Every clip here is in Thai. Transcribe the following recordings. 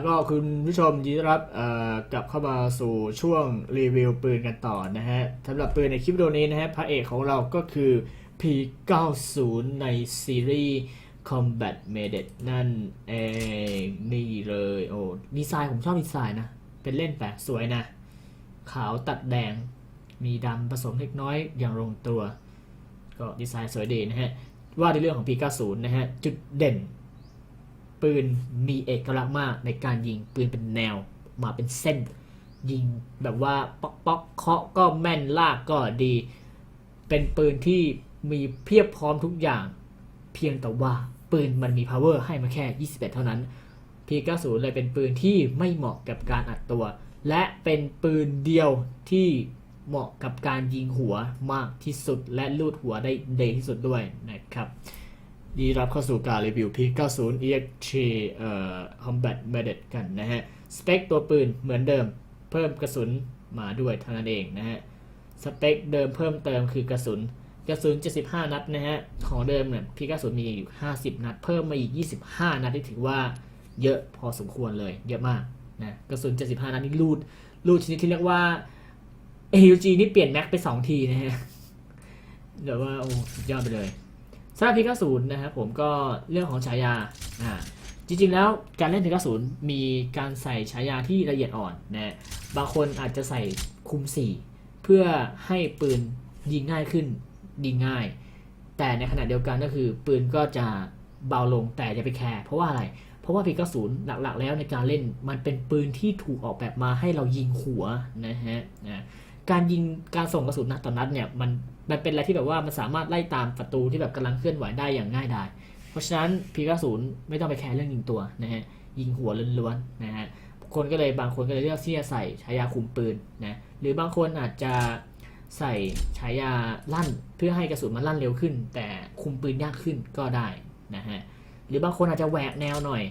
แล้วก็คุณผู้ชมยินดีต้อนรับกลับเข้ามาสู่ช่วงรีวิวปืนกันต่อนะฮะสำหรับปืนในคลิปวิดีโอนี้นะฮะพระเอกของเราก็คือ P90 ในซีรีส์ Combat Meded นั่นเองนี่เลยโอ้ดีไซน์ผมชอบดีไซน์นะ เป็นเล่นแปลกสวยนะ ขาวตัดแดง มีดำผสมเล็กน้อยอย่างลงตัว ก็ดีไซน์สวยดีนะฮะ ว่าในเรื่องของ P90 นะฮะ จุดเด่น ปืนมีเอกลักษณ์มากในการยิงปืนเป็นแนวมาเป็นเส้น ยิงแบบว่าป๊อกป๊อกเคาะก็แม่นลากก็ดี เป็นปืนที่มีเพียบพร้อมทุกอย่าง เพียงแต่ว่าปืนมันมี power ให้มาแค่ 21 เท่านั้น P90 เลยเป็นปืนที่ไม่เหมาะกับการอัดตัว และเป็นปืนเดียวที่เหมาะกับการยิงหัวมากที่สุดและลูดหัวได้เดที่สุดด้วยนะครับ ดีรับเข้าสู่การรีวิว P90 EXT เอ่อ Combat Meded กันนะฮะ สเปคตัวปืนเหมือนเดิม เพิ่มกระสุนมาด้วยเท่านั้นเองนะฮะ สเปคเดิมเพิ่มเติมคือกระสุน กระสุน 75 นัดนะฮะ ของเดิมเนี่ย P90 มีอยู่ 50 นัด เพิ่มมาอีก 25 นัดที่ถือว่าเยอะพอสมควรเลย เยอะมากนะกระสุน 75 นัดนี่รูดรูดชนิดที่เรียกว่า AUG นี่เปลี่ยนแม็กไป 2 ทีนะฮะเดี๋ยวว่าโอ้สุดยอดไปเลย สำหรับพีกศูนย์นะครับผมก็เรื่องของฉายาอ่าจริงๆแล้วการเล่นพีกศูนย์มีการใส่ฉายาที่ละเอียดอ่อนนะบางคนอาจจะใส่คุม4เพื่อให้ปืนยิงง่ายขึ้นยิงง่าย แต่ในขณะเดียวกันก็คือปืนก็จะเบาลงแต่อย่าไปแคร์เพราะว่าอะไร เพราะว่าพีกศูนย์หลักๆ แล้วในการเล่นมันเป็นปืนที่ถูกออกแบบมาให้เรายิงหัวนะฮะนะการยิงการส่งกระสุนนัดต่อนัดเนี่ยมัน มันเป็นอะไรที่แบบว่ามันสามารถไล่ตามศัตรูที่แบบกำลังเคลื่อนไหวได้อย่างง่ายดาย เพราะฉะนั้นพีกศูนย์ไม่ต้องไปแคร์เรื่องยิงตัวนะฮะยิงหัวล้วนๆนะฮะคนก็เลยบางคนก็เลยเลือกที่จะใส่ฉายาคุมปืนนะหรือบางคนอาจจะใส่ฉายาลั่นเพื่อให้กระสุนมันลั่นเร็วขึ้น แต่คุมปืนยากขึ้นก็ได้นะฮะหรือบางคนอาจจะแหวกแนวหน่อย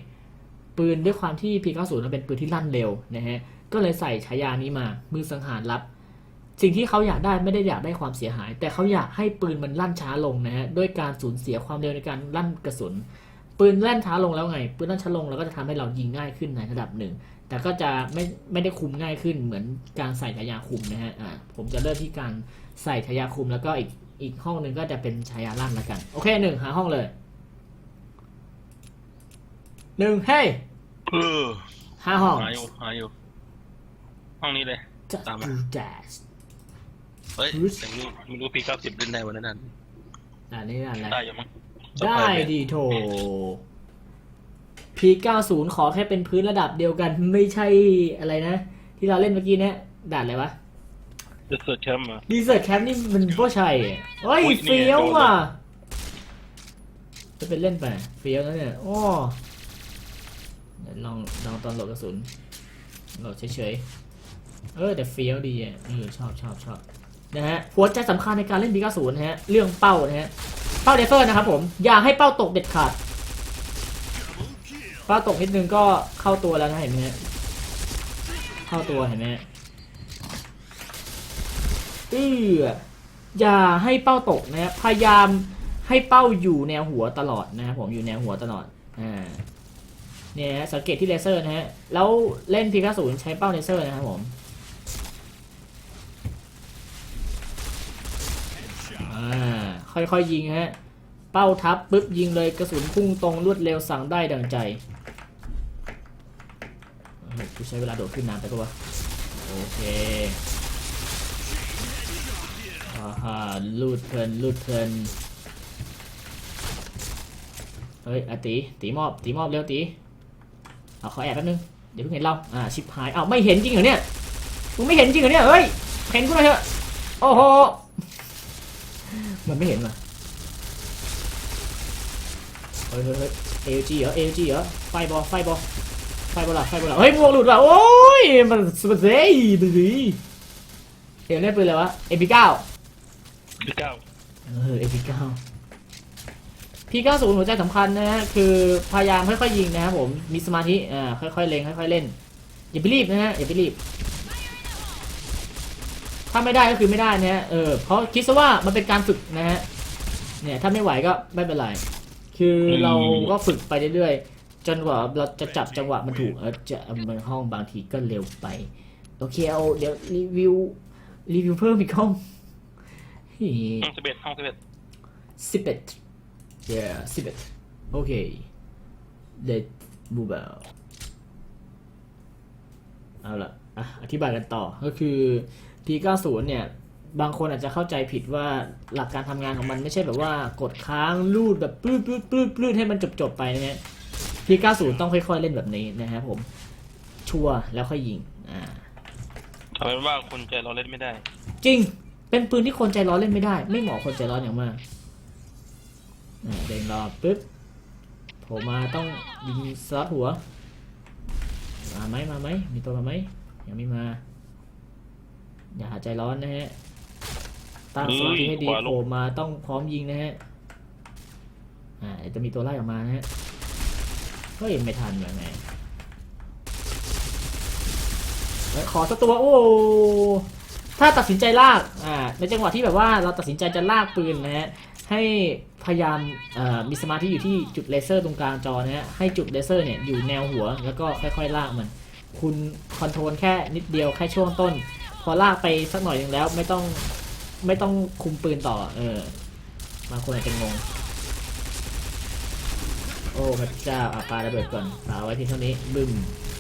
ปืนด้วยความที่ P90 มันเป็นปืนที่ลั่นเร็วนะฮะก็เลยใส่ฉายานี้มามือสังหารลับ สิ่งที่เขาอยากได้ไม่ได้อยากได้ความเสียหาย แต่เขาอยากให้ปืนมันลั่นช้าลงนะฮะด้วยการสูญเสียความเร็วในการลั่นกระสุน ปืนลั่นช้าลงแล้วไง ปืนลั่นช้าลงแล้วก็จะทำให้เรายิงง่ายขึ้นในระดับหนึ่ง แต่ก็จะไม่ไม่ได้คุมง่ายขึ้นเหมือนการใส่ฉายาคุมนะฮะอ่าผมจะเริ่มที่การใส่ฉายาคุมแล้วก็อีกอีกห้องหนึ่งก็จะเป็นฉายาลั่นละกันโอเคหนึ่งหาห้องเลยหนึ่งเฮ้ยเออห้าห้องหาอยู่หาอยู่ห้องนี้เลยจะตามมาดูแจ๊ส เฮ้ยอุ๊ยแต่ไม่รู้ไม่รู้พีเก้าสิบเล่นได้วันนั้น อ่านี่อะไรได้อยังมั้งได้ดีโถ P90 ขอแค่เป็นพื้นระดับเดียวกัน ไม่ใช่อะไรนะ ที่เราเล่นเมื่อกี้เนี่ยด่านอะไรวะจะเสิร์ชแชมป์มาดีเซอร์แคมป์นี่มันโป้ชัยเฮ้ยอุ๊ยนี่ไงเฟี้ยวโดนเลยว่ะจะเป็นเล่นไปเฟี้ยวนะเนี่ยโอ้เดี๋ยวลองลองตอนโหลดกระสุนโหลดเฉยๆเออแต่เฟี้ยวดีอะเออชอบชอบชอบ นะฮะหัวใจสำคัญในการเล่น P90 นะฮะเรื่องเป้านะฮะเป้าเดเซอร์นะครับผมอย่าให้เป้าตกเด็ดขาดเป้าตกนิดนึงก็เข้าตัวแล้วนะเห็นไหมฮะเข้าตัวเห็นไหมฮะเอออย่าให้เป้าตกนะฮะพยายามให้เป้าอยู่แนวหัวตลอดนะครับผมอยู่แนวหัวตลอดอ่าเนี่ยฮะสังเกตที่เลเซอร์นะฮะแล้วเล่นพีคาศูนย์ใช้เป้าเลเซอร์นะครับผม อ่าค่อยๆยิงฮะ เป้าทับปุ๊บยิงเลยกระสุนพุ่งตรงรวดเร็วสั่งได้ดังใจเฮ้ยกูใช้เวลาโดดขึ้นนานไปปะวะโอเคอ่าฮะลูดเพลินลูดเพลินเฮ้ยอตีตีมอบตีมอบเร็วตีเอาขาแอบแป๊บนึงเดี๋ยวเพิ่งเห็นเราอ่าชิบหายเอาไม่เห็นจริงเหรอเนี่ยมึงไม่เห็นจริงเหรอเนี่ยเฮ้ยเห็นกูหน่อยเถอะโอ้โห มันไม่เห็นว่ะเฮ้ยเฮ้ยเฮ้ยเอลจีเหรอเอลจีเหรอไฟบอลไฟบอลไฟบอลล่ะไฟบอลล่ะเฮ้ยมวงหลุดว่ะโอ้ยมันสเปซเซ่ดูดิเอ็มเล่นปืนอะไรวะเอ็มพีเก้าพีเก้าเออเอพีเก้าพีเก้าศูนย์หัวใจสำคัญนะฮะคือพยายามค่อยๆยิงนะครับผมมีสมาธิอ่าค่อยๆเล็งค่อยๆเล่นอย่าไปรีบนะฮะอย่าไปรีบ ถ้าไม่ได้ก็คือไม่ได้นะฮะเออเพราะคิดซะว่ามันเป็นการฝึกนะฮะเนี่ยถ้าไม่ไหวก็ไม่เป็นไร คือเราก็ฝึกไปเรื่อยๆ จนกว่าเราจะจับจังหวะมันถูกเออจะมันห้องบางทีก็เร็วไป โอเคเอาเดี๋ยวรีวิวรีวิวเพิ่มอีกห้องห้องสิบเอ็ดห้องสิบเอ็ดสิบเอ็ด yeah สิบเอ็ดโอเค let's move out เอาละอะอธิบายกันต่อก็คือ P90 เนี่ยบางคนอาจจะเข้าใจผิดว่าหลักการทำงานของมันไม่ใช่แบบว่ากดค้างลูดแบบปลื้ดปลื้ดปลื้ดปลื้ดให้มันจบจบๆไปนะฮะ P90 ต้องค่อยๆเล่นแบบนี้นะครับผม ชัวร์แล้วค่อยยิงอ่าทำเป็นว่าคนใจเราเล่นไม่ได้ จริง เป็นปืนที่คนใจร้อนเล่นไม่ได้ ไม่เหมาะคนใจร้อนอย่างมากอ่าเด้งรอปึ๊บโผล่มาต้องยิงสลัดหัว มาไหมมาไหมมีตัวมาไหมยังไม่มา อย่าหาใจร้อนนะฮะตั้งสมาธิให้ดีขวาลงโผล่มาต้องพร้อมยิงนะฮะอ่าเดี๋ยวจะมีตัวไล่ออกมานะฮะเฮ้ยไม่ทันเลยไงเฮ้ยขอสักตัวโอ้ถ้าตัดสินใจลากอ่าในจังหวะที่แบบว่าเราตัดสินใจจะลากปืนนะฮะให้พยายามเอ่อมีสมาธิอยู่ที่จุดเลเซอร์ตรงกลางจอนะฮะให้จุดเลเซอร์เนี่ยอยู่แนวหัวแล้วก็ค่อยๆลากมัน คุณคอนโทรลแค่นิดเดียวแค่ช่วงต้นพ อลากไปสักหน่อยหนึงแล้ว ไม่ต้องไม่ต้องคุมปืนต่อ เออบางคนอาจจะงง โอ้พระเจ้าอาปาระเบิดก่อนฝากไว้ที่เท่านี้บึ้ม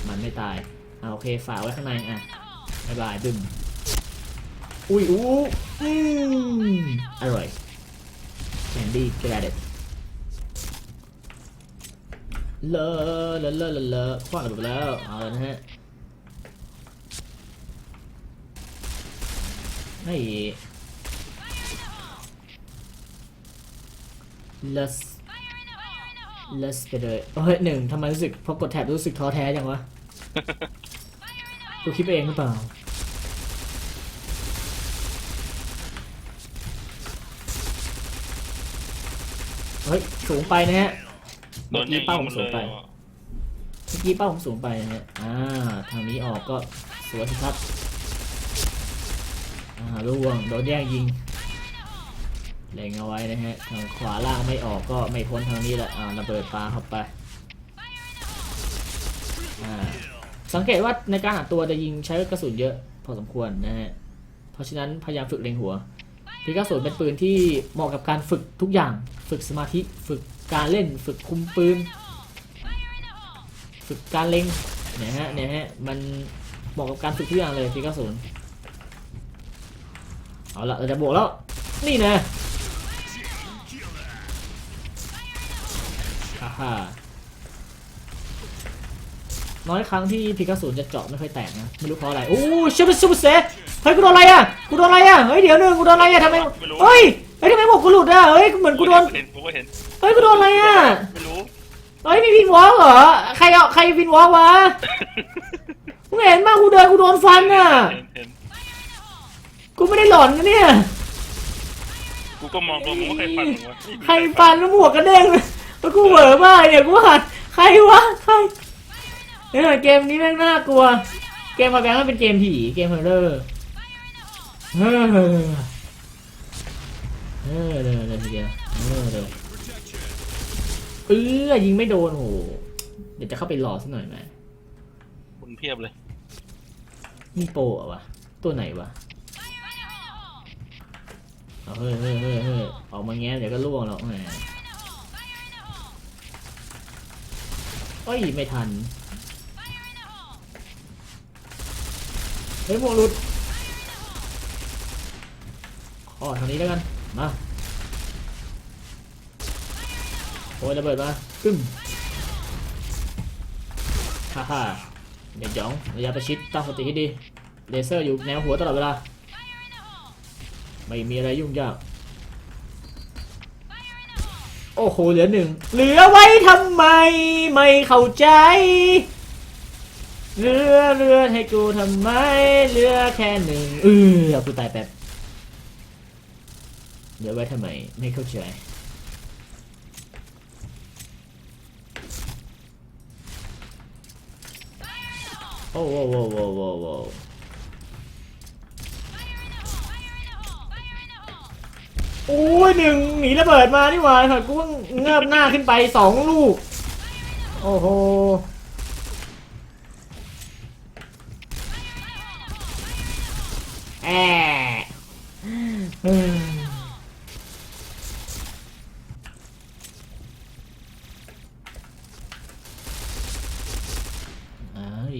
มันไม่ตายเอาโอเคฝากไว้ข้างในอะบายบายบึ้มอุ้ยอู้อืมอร่อยแคนดี้กระเด็ดเลอะเลอะเลอะเลอะคว้างระเบิดไปแล้วเอาแล้วนะฮะ ให้เลสเลสไปเลยเฮ้ยหนึ่งทำไมรู้สึกพอกดแท็บรู้สึกท้อแท้จังวะกูคิดไปเองหรือเปล่าเฮ้ยสูงไปนะฮะโดเมื่อนกี้ยิงเป้าผหมมดสูเลงยไปเมื่อกี้เป้าผมสูงไปนะฮะอ่าทางนี้ออกก็สวยสิครับ อ่าล่วงโดนแย่งยิงเล็งเอาไว้นะฮะทางขวาล่างไม่ออกก็ไม่พ้นทางนี้แหละอ่าระเบิดปลาเข้าไปอ่าสังเกตว่าในการหาตัวจะยิงใช้กระสุนเยอะพอสมควรนะฮะเพราะฉะนั้นพยายามฝึกเล็งหัวพีกระสุนเป็นปืนที่เหมาะกับการฝึกทุกอย่าง ฝึกสมาธิฝึกการเล่นฝึกคุมปืน ฝึกการเล็งเนี่ยฮะเนี่ยฮะมันเหมาะกับการฝึกทุกอย่างเลยพีกระสุน เอาละเราจะบวกแล้ว นี่นะฮ่าฮ่าน้อยครั้งที่พีกระสุนจะเจาะไม่ค่อยแตกนะ ไม่รู้เพราะอะไรโอ้ชิบะชิบะเซเฮ้ยกูโดนอะไรอะกูโดนอะไรอะเฮ้ยเดี๋ยวนึงกูโดนอะไรอะทำไมไม่รู้เฮ้ยเฮ้ยทำไมบอกกูหลุดอะเฮ้ยเหมือนกูโดนเห็นกูก็เห็นเฮ้ยกูโดนอะไรอะไม่รู้เฮ้ยมีวินวอล์กเหรอใครเอาใครวินวอล์กวะมึงเห็นมากกูเดินกูโดนฟันอะเห็นเห็น กูไม่ได้หลอนนะเนี่ย กูก็มองตัวมึงว่าใครฟันมึงวะใครฟันแล้วหมวกกระเด้งแล้วกูเหวอมากเนี่ยกูหัดใครวะใครเออเกมนี้แม่งน่ากลัว เกมมาแบงค์มันเป็นเกมผีเกมฮอร์เรอร์เออเออเออเลยเลยทีเดียวเออเลยเออยิงไม่โดนโหเดี๋ยวจะเข้าไปรอสักหน่อยไหมคนเพียบเลย มีโปรเหรอวะ ตัวไหนวะ เฮ้ยเฮ้ยเฮ้ยเฮ้ยออกมาแง้มเดี๋ยวก็ล่วงหรอกแหมโอ้ยไม่ทัน เฮ้ยหมวกหลุดขอทางนี้แล้วกัน มา โอ้ยระเบิดมาปึ้มฮ่าฮ่าเด็กหยองระยะประชิดตั้งสติให้ดี เลเซอร์อยู่แนวหัวตลอดเวลา ไม่มีอะไรยุ่งยาก โอ้โห เหลือหนึ่ง เหลือไว้ทำไม ไม่เข้าใจ เรือเรือให้กูทำไมเหลือแค่หนึ่งเออเอากูตายแป๊บเหลือไว้ทำไม ไม่เข้าใจโอ้โหโอ้โหโอ้โหโอ้โห อ้ยหนึ่งหนีระเบิดมานี่หว่าค่ะกูเพิ่งเงือบหน้าขึ้นไปสองลูก โอ้โหแอะอืมเอ้ย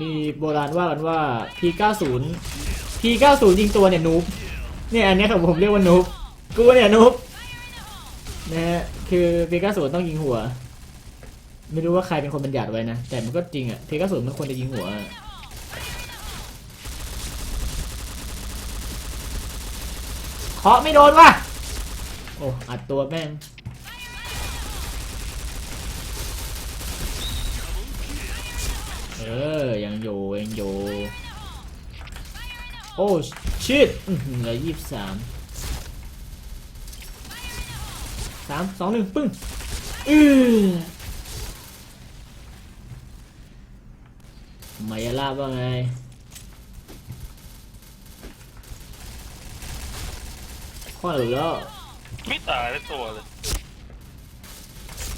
มีโบราณว่ากันว่า P90 P90 ยิงตัวเนี่ยนูบเนี่ยอันนี้ของผมเรียกว่านูบกูเนี่ยนูบนะฮะคือ P90 ต้องยิงหัว ไม่รู้ว่าใครเป็นคนบัญญัติไว้นะ แต่มันก็จริงอะ P90 มันควรจะยิงหัวเคาะไม่โดนว่ะ โอ้ อัดตัวแม่ง เออ ยังอยู่ยังอยู่ โอ้ชิดอื้อหือเหลือยี่สิบสามสามสองหนึ่งปึ้งอือมายาลาบว่าไงข้อหรือแล้วไม่ตายได้ตัวเลย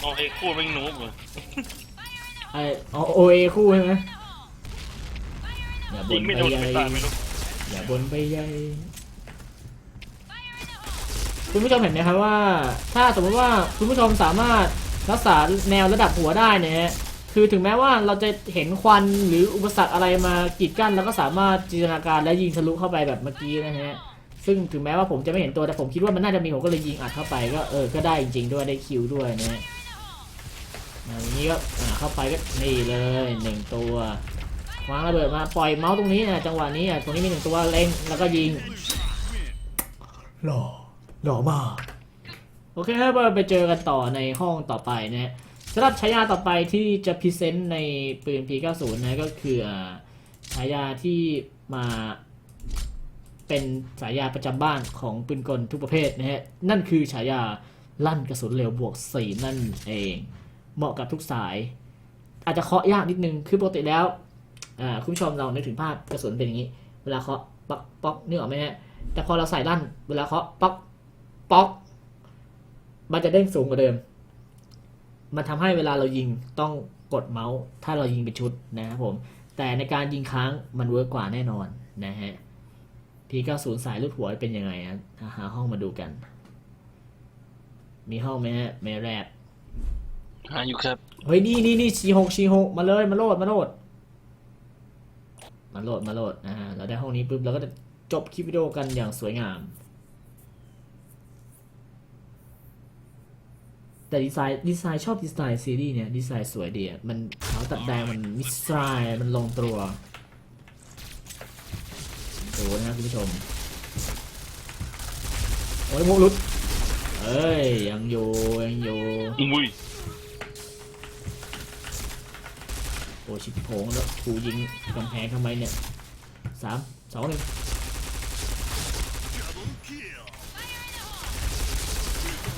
โอเคคู่แม่งนูบเลยไอเอาโอเอคู่ใช่ไหมอย่าบยิงนไม่ไปโดนใหญ่ไม่ตายไม่รู้ อย่าบนไปใหญ่คุณผู้ชมเห็นไหมครับว่า ถ้าสมมติว่าคุณผู้ชมสามารถรักษาแนวระดับหัวได้เนี่ยคือถึงแม้ว่าเราจะเห็นควันหรืออุปสรรคอะไรมากีดกั้นเราก็สามารถจินตนาการและยิงทะลุเข้าไปแบบเมื่อกี้นะฮะซึ่งถึงแม้ว่าผมจะไม่เห็นตัวแต่ผมคิดว่ามันน่าจะมีผมก็เลยยิงอัดเข้าไปก็เออก็ได้จริง ๆ ด้วยได้คิวด้วยนะฮะอ่ย่างนี้ก็อ่าเข้าไปก็นี่เลยหนึ่งตัว วางระเบิดมาปล่อยเมาส์ตรงนี้นะจังหวะนี้อะตรงนี้มีหนึ่งตัวเล็งแล้วก็ยิงหล่อหล่อมากโอเคครับเราไปเจอกันต่อในห้องต่อไปนะฮะสำหรับฉายาต่อไปที่จะพรีเซนต์ในปืน P90 นะก็คืออ่าฉายาที่มาเป็นฉายาประจำบ้านของปืนกลทุกประเภทนะฮะนั่นคือฉายาลั่นกระสุนเร็วบวกสี่นั่นเอง เหมาะกับทุกสาย อาจจะเคาะยากนิดนึงคือปกติแล้ว อ่าคุณผู้ชมเรานึกถึงภาพกระสุนเป็นอย่างนี้ เวลาเคาะป๊อกป๊อกนึกออกไหมฮะแต่พอเราใส่ลั่น เวลาเคาะป๊อกป๊อก มันจะเด้งสูงกว่าเดิม มันทำให้เวลาเรายิงต้องกดเมาส์ ถ้าเรายิงเป็นชุดนะครับผม แต่ในการยิงค้างมันเวิร์กกว่าแน่นอนนะฮะ P90 สายลูดหัวเป็นยังไงนะหาห้องมาดูกัน มีห้องไหมฮะไม่แรบหาอยู่ครับ เฮ้ย นี่นี่นี่ชีหกชีหกมาเลย มาโหลดมาโหลด มาโหลดมาโหลดอ่าเราได้ห้องนี้ปุ๊บเราก็จะจบคลิปวิดีโอกันอย่างสวยงาม แต่ดีไซน์ดีไซน์ชอบดีไซน์ซีรีส์เนี่ยดีไซน์สวยดีอะมันขาวตัดแดงมันมิสไซน์มันลงตัวดูนะครับคุณผู้ชมโอ้ยมุกลุดเอ้ยยังอยู่ยังอยู่อุ้ย โอ้ชิบโผงแล้วกูยิงกำแพงทำไมเนี่ยสามสองหนึ่ง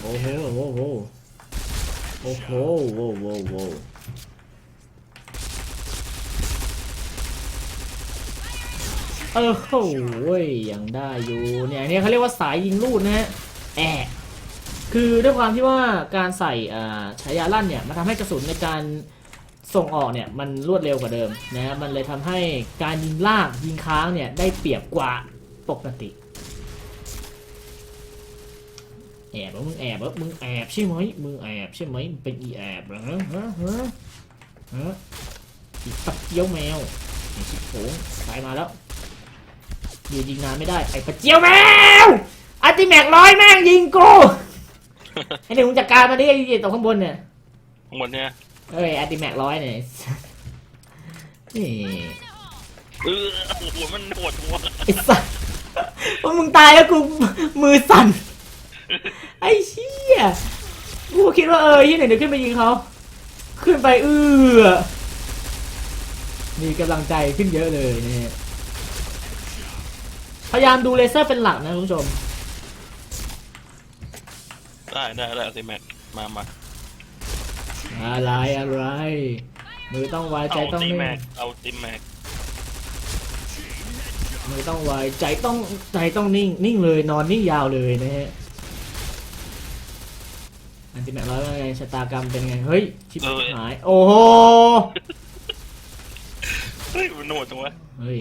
โอ้โหโอ้โหโอ้โหโอ้โหโอ้โหเออโอ้ยยังได้อยู่เนี่ยเนี่ยเขาเรียกว่าสายยิงลูดนะฮะแอะคือด้วยความที่ว่าการใส่ฉายาลั่นเนี่ยมันทำให้กระสุนในการ ส่งออกเนี่ยมันรวดเร็วกว่าเดิมนะฮะมันเลยทำให้การยิงลากยิงค้างเนี่ยได้เปรียบกว่าปกติ แอบว่ามึงแอบว่ามึงแอบใช่ไหมมึงแอบใช่ไหมมึงเป็นอีแอบเหรอฮะฮะฮะฮะอีปักเกี้ยวแมวไอ้ชิบโผงตายมาแล้วยืนยิงนานไม่ได้ไอ้ปักเกี้ยวแมวอัลติแม็กร้อยแม่งยิงกูไอ้เดี๋ยวมึงจัดการมาดิไอ้ตรงข้างบนเนี่ยข้างบนเนี่ย เอ้ยอัลติแม็กร้อยเนี่ยนี่เออโอ้โหมันปวดหัวไอ้สัสว่ามึงตายแล้วกูมือสั่น ไอ้เชี่ยกูคิดว่าเออยี่ไหนเดี๋ยวขึ้นไปยิงเขาขึ้นไปเอื้อมีกำลังใจขึ้นเยอะเลยเนี่ยพยายามดูเลเซอร์เป็นหลักนะคุณผู้ชม ได้ได้ได้สิแม็กมามา อะไรอะไร มือต้องไวใจเอาต้องตีนิ่งแม็กเอาตีแม็กมือต้องไวใจต้องใจต้องนิ่ง นิ่งเลยนอนนิ่งยาวเลยนะฮะอันติแมทร้อยว่าไงชะตากรรมเป็นไง เฮ้ยชิบเออหาย โอ้โหเฮ้ยมันโหนดจังวะเฮ้ย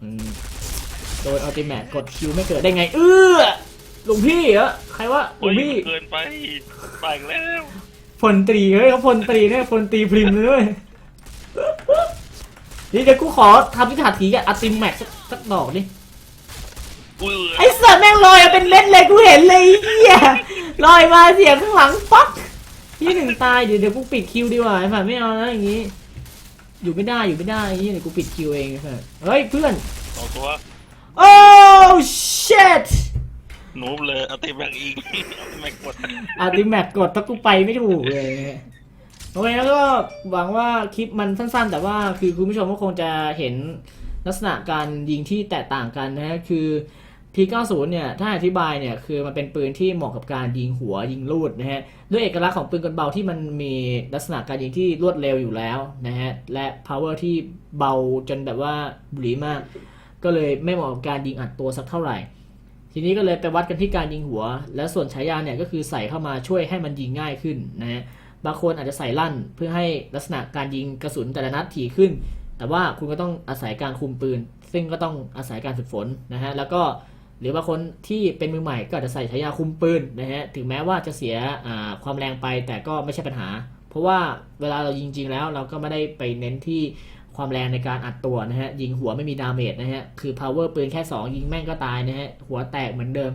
มันโดนอัลติแมทกดคิวไม่เกิดได้ไง เออหลวงพี่เหรอใครวะหลเฮ้วยงพี่มันเกินไปไปอีกแล้ว พลตรีเฮ้ยเขาพลตรีเนี่ยพลตรีพริมเลยด้วยนี่เดี๋ยวกูขอทำพิธาถีกับอัลติแมทสักสักดอกดิอุ้ยไอ้สัตว์แม่งลอยมาเป็นเม็ดเลยกูเห็นเลยไอ้เหี้ยลอยมาเสียงข้างหลังปักที่หนึ่งตายเดี๋ยวเดี๋ยวกูปิดคิวดีกว่าไอ้สัตว์ไม่เอานะอย่างงี้ อยู่ไม่ได้อยู่ไม่ได้ไอ้เหี้ยเดี๋ยวกูปิดคิวเองไอ้สัตว์เฮ้ยเพื่อนสองตัว โอ้ shit นูเลยเอาตีแบงอีกเอาตีแบงกดอาร์ติแมทกดถ้ากูไปไม่ถูกเลยโอเคแล้วก็หวังว่าคลิปมันสั้นๆ แต่ว่าคือคุณผู้ชมก็คงจะเห็นลักษณะการยิงที่แตกต่างกันนะฮะคือ P90 เนี่ยถ้าอธิบายเนี่ยคือมันเป็นปืนที่เหมาะกับการยิงหัวยิงลูดนะฮะด้วยเอกลักษณ์ของปืนกลเบาที่มันมีลักษณะการยิงที่รวดเร็วอยู่แล้วนะฮะและ power ที่เบาจนแบบว่าบุหรีมาก ก็เลยไม่เหมาะกับการยิงอัดตัวสักเท่าไหร่ ทีนี้ก็เลยไปวัดกันที่การยิงหัว และส่วนฉายาเนี่ยก็คือใส่เข้ามาช่วยให้มันยิงง่ายขึ้นนะฮะบางคนอาจจะใส่ลั่นเพื่อให้ลักษณะการยิงกระสุนแต่ละนัดถี่ขึ้น แต่ว่าคุณก็ต้องอาศัยการคุมปืน ซึ่งก็ต้องอาศัยการฝึกฝนนะฮะแล้วก็หรือบางคนที่เป็นมือใหม่ก็อาจจะใส่ฉายาคุมปืนนะฮะถึงแม้ว่าจะเสียความแรงไปแต่ก็ไม่ใช่ปัญหา เพราะว่าเวลาเรายิงจริงแล้วเราก็ไม่ได้ไปเน้นที่ ความแรงในการอัดตัวนะฮะ ยิงหัวไม่มีดาเมจนะฮะ คือ power ปืนแค่ 2 ยิงแม่งก็ตายนะฮะ หัวแตกเหมือนเดิม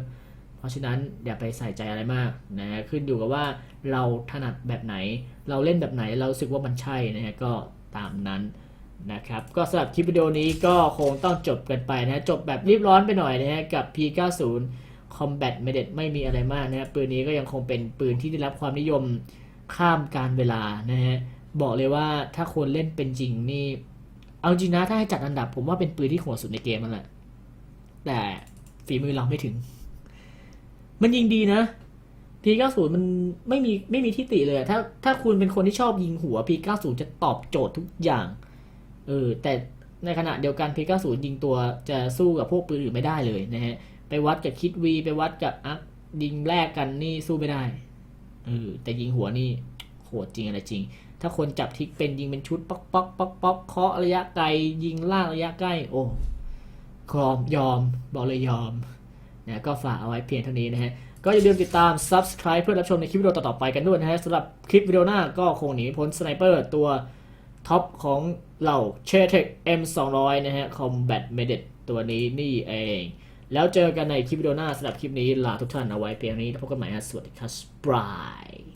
เพราะฉะนั้นอย่าไปใส่ใจอะไรมากนะฮะ ขึ้นอยู่กับว่าเราถนัดแบบไหน เราเล่นแบบไหน เราสึกว่ามันใช่นะฮะ ก็ตามนั้นนะครับ ก็สำหรับคลิปวิดีโอนี้ก็คงต้องจบกันไปนะฮะ จบแบบรีบร้อนไปหน่อยนะฮะ กับ P90 Combat m e d e t ไม่มีอะไรมากนะฮะ ปืนนี้ก็ยังคงเป็นปืนที่ได้รับความนิยมข้ามการเวลานะฮะ บอกเลยว่าถ้าคนเล่นเป็นจริงนี่ เอาจริงนะถ้าให้จัดอันดับ ผมว่าเป็นปืนที่โหดสุดในเกมนั่นแหละ แต่ฝีมือเราไม่ถึง มันยิงดีนะ P90 มันไม่มีไม่มีที่ติเลย ถ้าถ้าคุณเป็นคนที่ชอบยิงหัว P90 จะตอบโจทย์ทุกอย่าง เออ แต่ในขณะเดียวกัน P90 ยิงตัวจะสู้กับพวกปืนอื่นไม่ได้เลยนะฮะ ไปวัดกับคิดวีไปวัดกับอักยิงแรกกันนี่สู้ไม่ได้ เออ แต่ยิงหัวนี่ โหดจริงอะไรจริง ถ้าคนจับทิกเป็นยิงเป็นชุดป๊อกป๊อกป๊อกป๊อกเคาะระยะไกลยิงล่างระยะใกล้ โอ้ครอมยอมบอกเลยยอมนะก็ฝากเอาไว้เพียงเท่านี้นะฮะ ก็อย่าลืมติดตาม subscribe เพื่อรับชมในคลิปวิดีโอต่อๆไปกันด้วยนะฮะสำหรับคลิปวิดีโอหน้าก็คงหนีพ้นสไนเปอร์ตัวท็อปของเหล่า c h e t e c M200 นะฮะ Combat Medic ตัวนี้นี่เอง แล้วเจอกันในคลิปวิดีโอหน้าสำหรับคลิปนี้ลาทุกท่านเอาไว้เพียงนี้แล้วพบกันใหม่ฮะสวัสดีครับบาย